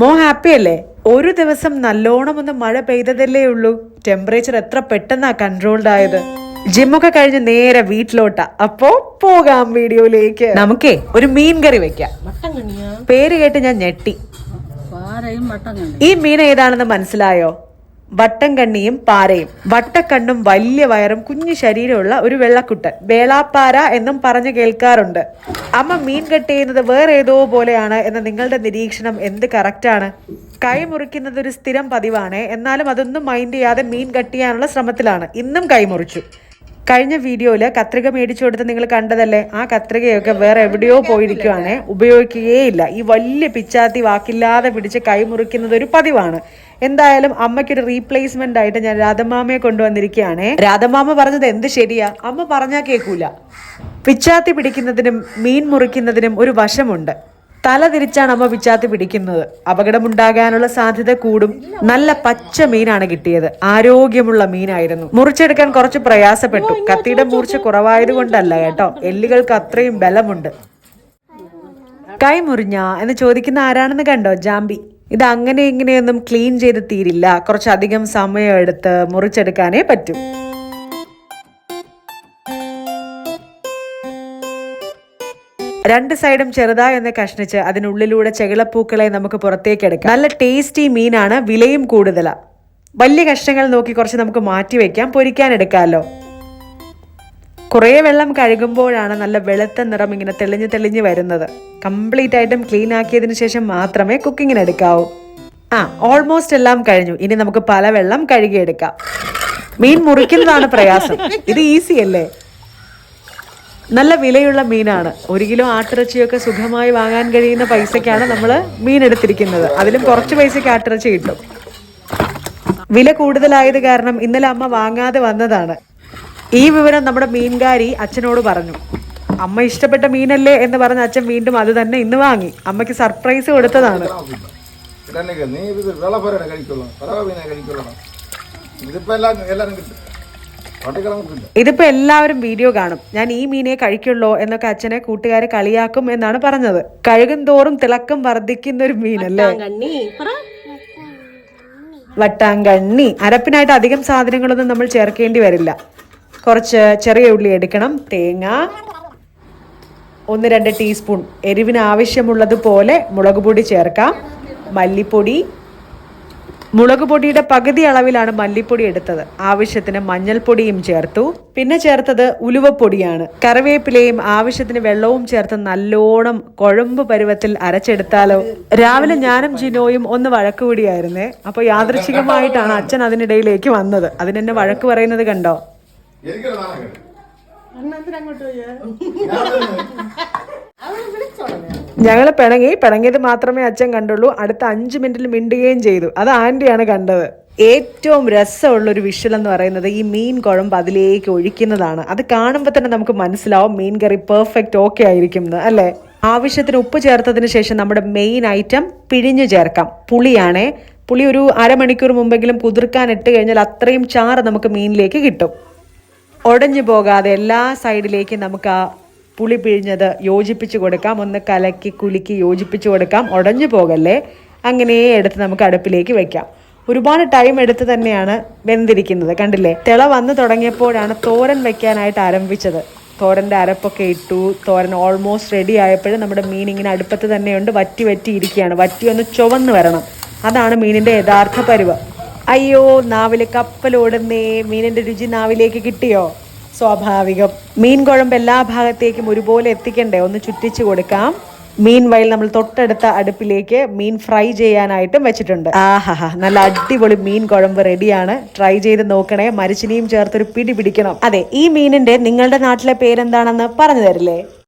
മോ ഹാപ്പി അല്ലേ ഒരു ദിവസം നല്ലോണം ഒന്ന് മഴ പെയ്തതല്ലേ ഉള്ളൂ. ടെമ്പറേച്ചർ എത്ര പെട്ടെന്നാ കൺട്രോൾഡ് ആയത്. ജിമ്മൊക്കെ കഴിഞ്ഞ് നേരെ വീട്ടിലോട്ടാ. അപ്പോ പോകാം വീഡിയോയിലേക്ക്. നമുക്കേ ഒരു മീൻ കറി വെക്കാം. പേര് കേട്ട് ഞാൻ ഞെട്ടി. ഈ മീൻ ഏതാണെന്ന് മനസ്സിലായോ? വട്ടം കണ്ണിയും പാരയും. വട്ടക്കണ്ണും വലിയ വയറും കുഞ്ഞു ശരീരമുള്ള ഒരു വെള്ളക്കുട്ടൻ. വേളാപ്പാര എന്നും പറഞ്ഞു കേൾക്കാറുണ്ട്. അമ്മ മീൻ കട്ട് ചെയ്യുന്നത് വേറെ ഏതോ പോലെയാണ് എന്ന നിങ്ങളുടെ നിരീക്ഷണം എന്ത് കറക്റ്റാണ് കൈ മുറിക്കുന്നത് ഒരു സ്ഥിരം പതിവാണ്. എന്നാലും അതൊന്നും മൈൻഡ് ചെയ്യാതെ മീൻ കട്ട് ചെയ്യാനുള്ള ശ്രമത്തിലാണ്. ഇന്നും കൈ മുറിച്ചു. കഴിഞ്ഞ വീഡിയോയിൽ കത്രിക മേടിച്ചു കൊടുത്ത് നിങ്ങൾ കണ്ടതല്ലേ? ആ കത്രികയൊക്കെ വേറെ എവിടെയോ പോയിരിക്കുവാണ്. ഉപയോഗിക്കുകയേയില്ല. ഈ വലിയ പിച്ചാത്തി വാക്കില്ലാതെ പിടിച്ച് കൈമുറിക്കുന്നത് ഒരു പതിവാണ്. എന്തായാലും അമ്മയ്ക്കൊരു റീപ്ലേസ്മെന്റ് ആയിട്ട് ഞാൻ രാധമാമയെ കൊണ്ടുവന്നിരിക്കുകയാണ്. രാധമാമ പറഞ്ഞത് എന്ത് ശരിയാ? അമ്മ പറഞ്ഞാ കേൾക്കൂല പിച്ചാത്തി പിടിക്കുന്നതിനും മീൻ മുറിക്കുന്നതിനും ഒരു വശമുണ്ട്. തല തിരിച്ചാണ് അമ്മ പിച്ചാത്തി പിടിക്കുന്നത്. അപകടമുണ്ടാകാനുള്ള സാധ്യത കൂടും. നല്ല പച്ച മീനാണ് കിട്ടിയത്. ആരോഗ്യമുള്ള മീനായിരുന്നു. മുറിച്ചെടുക്കാൻ കുറച്ച് പ്രയാസപ്പെട്ടു. കത്തിയുടെ മൂർച്ച കുറവായത് കൊണ്ടല്ല കേട്ടോ. എല്ലുകൾക്ക് അത്രയും ബലമുണ്ട്. കൈ മുറിഞ്ഞ എന്ന് ചോദിക്കുന്ന ആരാണെന്ന് കണ്ടോ? ജാമ്പി. ഇത് അങ്ങനെ ഇങ്ങനെയൊന്നും ക്ലീൻ ചെയ്ത് തീരില്ല. കുറച്ചധികം സമയം എടുത്ത് മുറിച്ചെടുക്കാനേ പറ്റൂ. രണ്ട് സൈഡും ചെറുതായി ഒന്ന് കഷ്ണിച്ച് അതിനുള്ളിലൂടെ ചെകിളപ്പൂക്കളെ നമുക്ക് പുറത്തേക്ക് എടുക്കാം നല്ല ടേസ്റ്റി മീനാണ് വിലയും കൂടുതലാണ് വലിയ കഷ്ണങ്ങൾ നോക്കി കുറച്ച് നമുക്ക് മാറ്റി വെക്കാം പൊരിക്കാൻ എടുക്കാമല്ലോ കുറേ വെള്ളം കഴുകുമ്പോഴാണ് നല്ല വെളുത്ത നിറം ഇങ്ങനെ തെളിഞ്ഞ് തെളിഞ്ഞ് വരുന്നത്. കംപ്ലീറ്റ് ആയിട്ടും ക്ലീൻ ആക്കിയതിനു ശേഷം മാത്രമേ കുക്കിങ്ങിന് എടുക്കാവൂ ആ ഓൾമോസ്റ്റ് എല്ലാം കഴിഞ്ഞു. ഇനി നമുക്ക് പല വെള്ളം കഴുകിയെടുക്കാം. മീൻ മുറിക്കുന്നതാണ് പ്രയാസം. ഇത് ഈസി അല്ലേ? നല്ല വിലയുള്ള മീനാണ്. ഒരു കിലോ ആട്ടിറച്ചിയൊക്കെ സുഖമായി വാങ്ങാൻ കഴിയുന്ന പൈസക്കാണ് നമ്മൾ മീൻ എടുത്തിരിക്കുന്നത്. അതിലും കുറച്ച് പൈസയ്ക്ക് ആട്ടിറച്ചി കിട്ടും. വില കൂടുതലായത് കാരണം ഇന്നലെ അമ്മ വാങ്ങാതെ വന്നതാണ്. ഈ വിവരം നമ്മുടെ മീൻകാരി അച്ഛനോട് പറഞ്ഞു. അമ്മ ഇഷ്ടപ്പെട്ട മീനല്ലേ എന്ന് പറഞ്ഞ അച്ഛൻ വീണ്ടും അത് തന്നെ ഇന്ന് വാങ്ങി. അമ്മയ്ക്ക് സർപ്രൈസ് കൊടുത്തതാണ്. ഇതിപ്പോ എല്ലാം എല്ലാരും കിട്ടും. ഇതിപ്പോ എല്ലാവരും വീഡിയോ കാണും. ഞാൻ ഈ മീനെ കഴിക്കുള്ളൂ എന്നൊക്കെ അച്ഛനെ കൂട്ടുകാരെ കളിയാക്കും എന്നാണ് പറഞ്ഞത്. കഴുകും തോറും തിളക്കം വർദ്ധിക്കുന്ന ഒരു മീനല്ലേ വട്ടാങ്കണ്ണി. അരപ്പിനായിട്ട് അധികം സാധനങ്ങളൊന്നും നമ്മൾ ചേർക്കേണ്ടി വരില്ല. കുറച്ച് ചെറിയ ഉള്ളി എടുക്കണം. തേങ്ങ. ഒന്ന് രണ്ട് ടീസ്പൂൺ. എരിവിന് ആവശ്യമുള്ളതുപോലെ മുളക് പൊടി ചേർക്കാം. മല്ലിപ്പൊടി. മുളക് പൊടിയുടെ പകുതി അളവിലാണ് മല്ലിപ്പൊടി എടുത്തത്. ആവശ്യത്തിന് മഞ്ഞൾപ്പൊടിയും ചേർത്തു. പിന്നെ ചേർത്തത് ഉലുവപ്പൊടിയാണ്. കറിവേപ്പിലയും ആവശ്യത്തിന് വെള്ളവും ചേർത്ത് നല്ലോണം കുഴമ്പ് പരുവത്തിൽ അരച്ചെടുത്താലോ? രാവിലെ ഞാനും ജിനോയും ഒന്ന് വഴക്ക് കൂടിയായിരുന്നേ അപ്പോൾ യാദൃച്ഛികമായിട്ടാണ് അച്ഛൻ അതിനിടയിലേക്ക് വന്നത്. അതിനെന്നെ വഴക്ക് പറയുന്നത് കണ്ടോ? ഞങ്ങൾ പിണങ്ങി പിണങ്ങിയത് മാത്രമേ അച്ഛൻ കണ്ടുള്ളൂ. അടുത്ത അഞ്ച് മിനിറ്റിൽ മിണ്ടുകയും ചെയ്തു. അത് ആന്റിയാണ് കണ്ടത്. ഏറ്റവും രസമുള്ള ഒരു വിഷ്വൽ എന്ന് പറയുന്നത് ഈ മീൻ കുഴമ്പ് അതിലേക്ക് ഒഴിക്കുന്നതാണ്. അത് കാണുമ്പോൾ തന്നെ നമുക്ക് മനസ്സിലാവും മീൻ കറി പെർഫെക്റ്റ് ഓക്കെ ആയിരിക്കും എന്ന് അല്ലേ? ആവശ്യത്തിന് ഉപ്പ് ചേർത്തതിന് ശേഷം നമ്മുടെ മെയിൻ ഐറ്റം പിഴിഞ്ഞു ചേർക്കാം. പുളിയാണേ. പുളി ഒരു അരമണിക്കൂർ മുമ്പെങ്കിലും കുതിർക്കാൻ ഇട്ട് കഴിഞ്ഞാൽ അത്രയും ചാറ് നമുക്ക് മീനിലേക്ക് കിട്ടും. ഉടഞ്ഞു പോകാതെ എല്ലാ സൈഡിലേക്കും നമുക്ക് ആ പുളി പിഴിഞ്ഞത് യോജിപ്പിച്ച് കൊടുക്കാം. ഒന്ന് കലക്കി കുലുക്കി യോജിപ്പിച്ച് കൊടുക്കാം. ഉടഞ്ഞു പോകല്ലേ? അങ്ങനെ എടുത്ത് നമുക്ക് അടുപ്പിലേക്ക് വെക്കാം. ഒരുപാട് ടൈം എടുത്ത് തന്നെയാണ് വെന്തിരിക്കുന്നത്. കണ്ടില്ലേ? തിള വന്ന് തുടങ്ങിയപ്പോഴാണ് തോരൻ വെക്കാനായിട്ട് ആരംഭിച്ചത്. തോരന്റെ അരപ്പൊക്കെ ഇട്ടു. തോരൻ ഓൾമോസ്റ്റ് റെഡി ആയപ്പോഴും നമ്മുടെ മീൻ ഇങ്ങനെ അടുപ്പത്ത് തന്നെയുണ്ട്. വറ്റി വറ്റി ഇരിക്കുകയാണ്. വറ്റി ഒന്ന് ചുവന്ന് വരണം. അതാണ് മീനിന്റെ യഥാർത്ഥ പരുവ്. അയ്യോ നാവിലെ കപ്പലോടുന്നേ. മീനിന്റെ രുചി നാവിലേക്ക് കിട്ടിയോ? സ്വാഭാവികം. മീൻ കുഴമ്പ് എല്ലാ ഭാഗത്തേക്കും ഒരുപോലെ എത്തിക്കണ്ടേ? ഒന്ന് ചുറ്റിച്ചു കൊടുക്കാം. മീൻ വയൽ നമ്മൾ തൊട്ടടുത്ത അടുപ്പിലേക്ക് മീൻ ഫ്രൈ ചെയ്യാനായിട്ടും വെച്ചിട്ടുണ്ട്. ആഹാ നല്ല അടിപൊളി മീൻ കുഴമ്പ് റെഡിയാണ്. ട്രൈ ചെയ്ത് നോക്കണേ. മരിച്ചിനിയും ചേർത്തൊരു പിടി പിടിക്കണം. അതെ ഈ മീനിന്റെ നിങ്ങളുടെ നാട്ടിലെ പേരെന്താണെന്ന് പറഞ്ഞു തരില്ലേ?